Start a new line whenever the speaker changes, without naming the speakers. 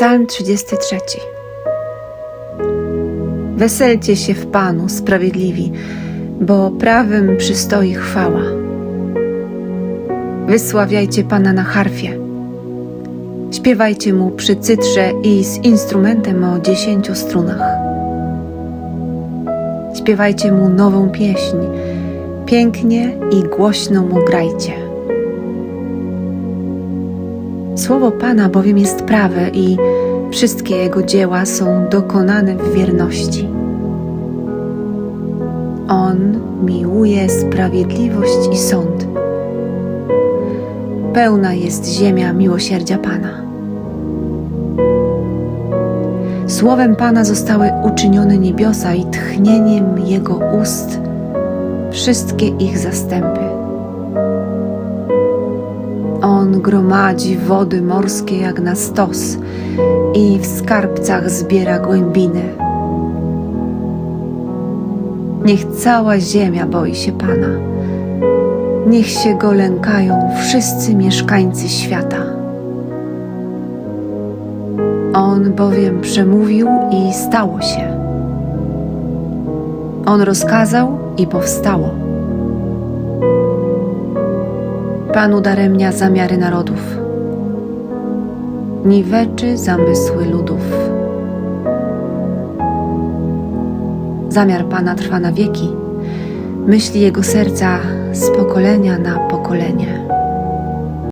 Psalm 33. Weselcie się w Panu, sprawiedliwi, bo prawym przystoi chwała. Wysławiajcie Pana na harfie. Śpiewajcie Mu przy cytrze i z instrumentem o dziesięciu strunach. Śpiewajcie Mu nową pieśń, pięknie i głośno Mu grajcie. Słowo Pana bowiem jest prawe i wszystkie Jego dzieła są dokonane w wierności. On miłuje sprawiedliwość i sąd. Pełna jest ziemia miłosierdzia Pana. Słowem Pana zostały uczynione niebiosa i tchnieniem Jego ust wszystkie ich zastępy. Gromadzi wody morskie jak na stos i w skarbcach zbiera głębiny. Niech cała ziemia boi się Pana. Niech się go lękają wszyscy mieszkańcy świata. On bowiem przemówił i stało się. On rozkazał i powstało. Pan udaremnia zamiary narodów, niweczy zamysły ludów. Zamiar Pana trwa na wieki, myśli Jego serca z pokolenia na pokolenie.